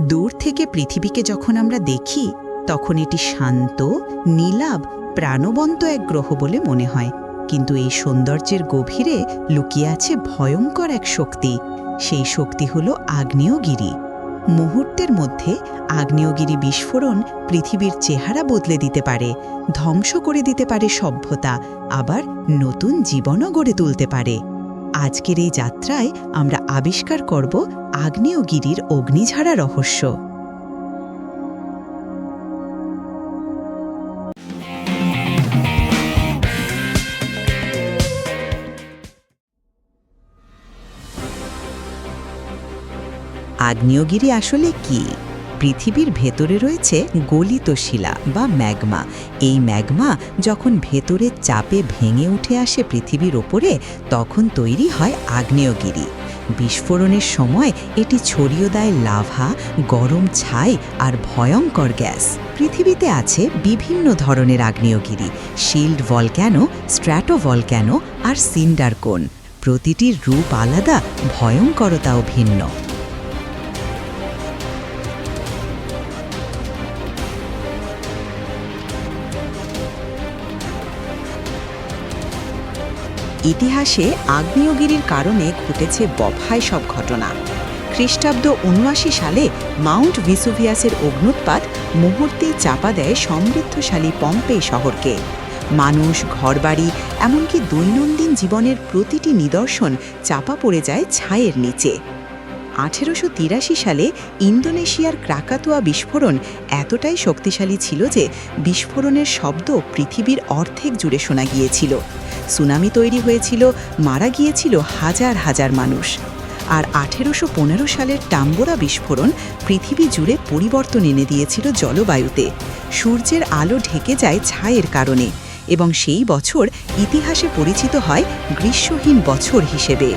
দূর থেকে পৃথিবীকে যখন আমরা দেখি, তখন এটি শান্ত, নীলাভ, প্রাণবন্ত এক গ্রহ বলে মনে হয়। কিন্তু এই সৌন্দর্যের গভীরে লুকিয়ে আছে ভয়ঙ্কর এক শক্তি। সেই শক্তি হল আগ্নেয়গিরি। মুহূর্তের মধ্যে আগ্নেয়গিরি বিস্ফোরণ পৃথিবীর চেহারা বদলে দিতে পারে, ধ্বংস করে দিতে পারে সভ্যতা, আবার নতুন জীবনও গড়ে তুলতে পারে। আজকের এই যাত্রায় আমরা আবিষ্কার করব আগ্নেয়গিরির অগ্নিঝাড়া রহস্য। আগ্নেয়গিরি আসলে কি? পৃথিবীর ভেতরে রয়েছে গলিত শিলা বা ম্যাগমা। এই ম্যাগমা যখন ভেতরের চাপে ভেঙে উঠে আসে পৃথিবীর ওপরে, তখন তৈরি হয় আগ্নেয়গিরি। বিস্ফোরণের সময় এটি ছড়িয়ে দেয় লাভা, গরম ছাই আর ভয়ঙ্কর গ্যাস। পৃথিবীতে আছে বিভিন্ন ধরনের আগ্নেয়গিরি, শিল্ড ভলক্যানো স্ট্র্যাটো ভলক্যানো আর সিন্ডার কোন প্রতিটির রূপ আলাদা, ভয়ঙ্করতাও ভিন্ন। ইতিহাসে আগ্নেয়গিরির কারণে ঘটেছে বফায় সব ঘটনা। খ্রিস্টাব্দ উনআশি সালে মাউন্ট ভিসুভিয়াসের অগ্নুৎপাত মুহূর্তেই চাপা দেয় সমৃদ্ধশালী পম্পে শহরকে। মানুষ, ঘরবাড়ি, এমনকি দৈনন্দিন জীবনের প্রতিটি নিদর্শন চাপা পড়ে যায় ছায়ের নিচে। আঠেরোশো তিরাশি সালে ইন্দোনেশিয়ার ক্রাকাতুয়া বিস্ফোরণ এতটাই শক্তিশালী ছিল যে বিস্ফোরণের শব্দ পৃথিবীর অর্ধেক জুড়ে শোনা গিয়েছিল। সুনামি তৈরি হয়েছিল, মারা গিয়েছিল হাজার হাজার মানুষ। আর আঠেরোশো পনেরো সালের টাম্বোরা বিস্ফোরণ পৃথিবী জুড়ে পরিবর্তন এনে দিয়েছিল জলবায়ুতে। সূর্যের আলো ঢেকে যায় ছায়ের কারণে এবং সেই বছর ইতিহাসে পরিচিত হয় গ্রীষ্মহীন বছর হিসেবে।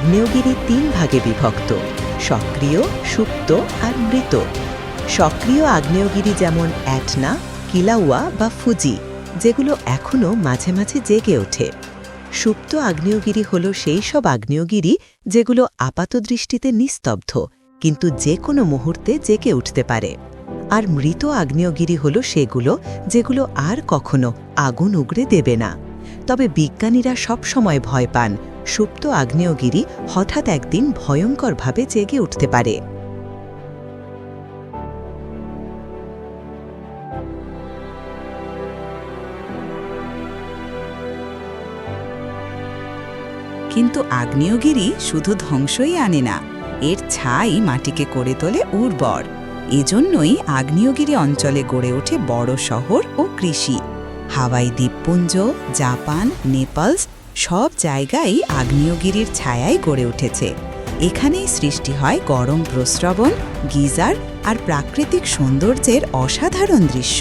আগ্নেয়গিরি তিন ভাগে বিভক্ত, সক্রিয়, সুপ্ত আর মৃত। সক্রিয় আগ্নেয়গিরি যেমন অ্যাটনা, কিলাউয়া বা ফুজি, যেগুলো এখনও মাঝে মাঝে জেগে ওঠে। সুপ্ত আগ্নেয়গিরি হল সেই সব আগ্নেয়গিরি যেগুলো আপাতদৃষ্টিতে নিস্তব্ধ, কিন্তু যে কোনো মুহূর্তে জেগে উঠতে পারে। আর মৃত আগ্নেয়গিরি হল সেগুলো যেগুলো আর কখনো আগুন উগড়ে দেবে না। তবে বিজ্ঞানীরা সবসময় ভয় পান। সুপ্ত আগ্নেয়গিরি হঠাৎ একদিন ভয়ঙ্করভাবে জেগে উঠতে পারে। কিন্তু আগ্নেয়গিরি শুধু ধ্বংসই আনে না, এর ছাই মাটিকে করে তোলে উর্বর। এজন্যই আগ্নেয়গিরি অঞ্চলে গড়ে ওঠে বড় শহর ও কৃষি। হাওয়াই দ্বীপপুঞ্জ, জাপান নেপালস সব জায়গায় আগ্নেয়গিরির ছায়ায় গড়ে উঠেছে। এখানেই সৃষ্টি হয় গরম প্রস্রবণ, গিজার আর প্রাকৃতিক সৌন্দর্যের অসাধারণ দৃশ্য।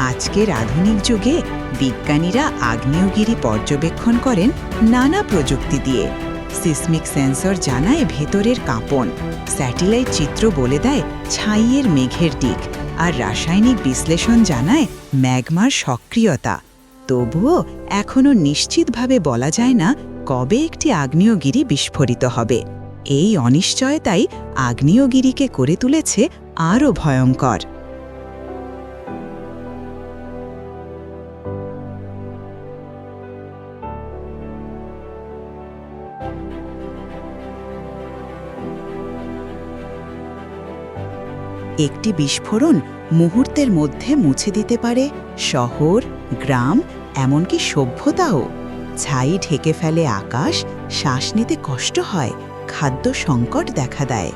আজকের আধুনিক যুগে বিজ্ঞানীরা আগ্নেয়গিরি পর্যবেক্ষণ করেন নানা প্রযুক্তি দিয়ে। সিসমিক সেন্সর জানায় ভেতরের কাঁপন। স্যাটেলাইট চিত্র বলে দেয় ছাইয়ের মেঘের দিক। আর রাসায়নিক বিশ্লেষণ জানায় ম্যাগমার সক্রিয়তা। তবুও এখনও নিশ্চিতভাবে বলা যায় না কবে একটি আগ্নেয়গিরি বিস্ফোরিত হবে। এই অনিশ্চয়তাই আগ্নেয়গিরিকে করে তুলেছে আরও ভয়ঙ্কর। একটি বিস্ফোরণ মুহূর্তের মধ্যে মুছে দিতে পারে শহর, গ্রাম, এমনকি সভ্যতাও। ছাই ঢেকে ফেলে আকাশ, শ্বাস নিতে কষ্ট হয়, খাদ্য সংকট দেখা দেয়।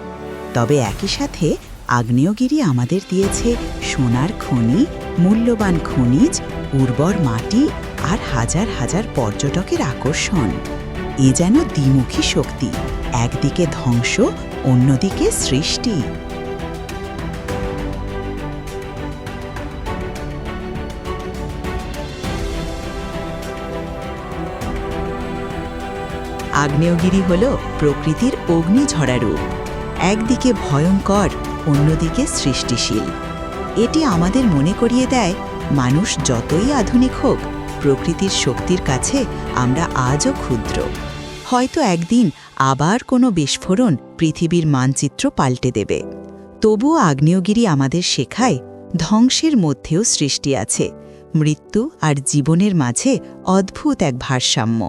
তবে একই সাথে আগ্নেয়গিরি আমাদের দিয়েছে সোনার খনি, মূল্যবান খনিজ, উর্বর মাটি আর হাজার হাজার পর্যটকের আকর্ষণ। এ যেন দ্বিমুখী শক্তি, একদিকে ধ্বংস, অন্যদিকে সৃষ্টি। আগ্নেয়গিরি হল প্রকৃতির অগ্নিঝরা রূপ। একদিকে ভয়ঙ্কর, অন্যদিকে সৃষ্টিশীল। এটি আমাদের মনে করিয়ে দেয়, মানুষ যতই আধুনিক হোক প্রকৃতির শক্তির কাছে আমরা আজও ক্ষুদ্র। হয়তো একদিন আবার কোনো বিস্ফোরণ পৃথিবীর মানচিত্র পাল্টে দেবে। তবুও আগ্নেয়গিরি আমাদের শেখায় ধ্বংসের মধ্যেও সৃষ্টি আছে। মৃত্যু আর জীবনের মাঝে অদ্ভুত এক ভারসাম্য।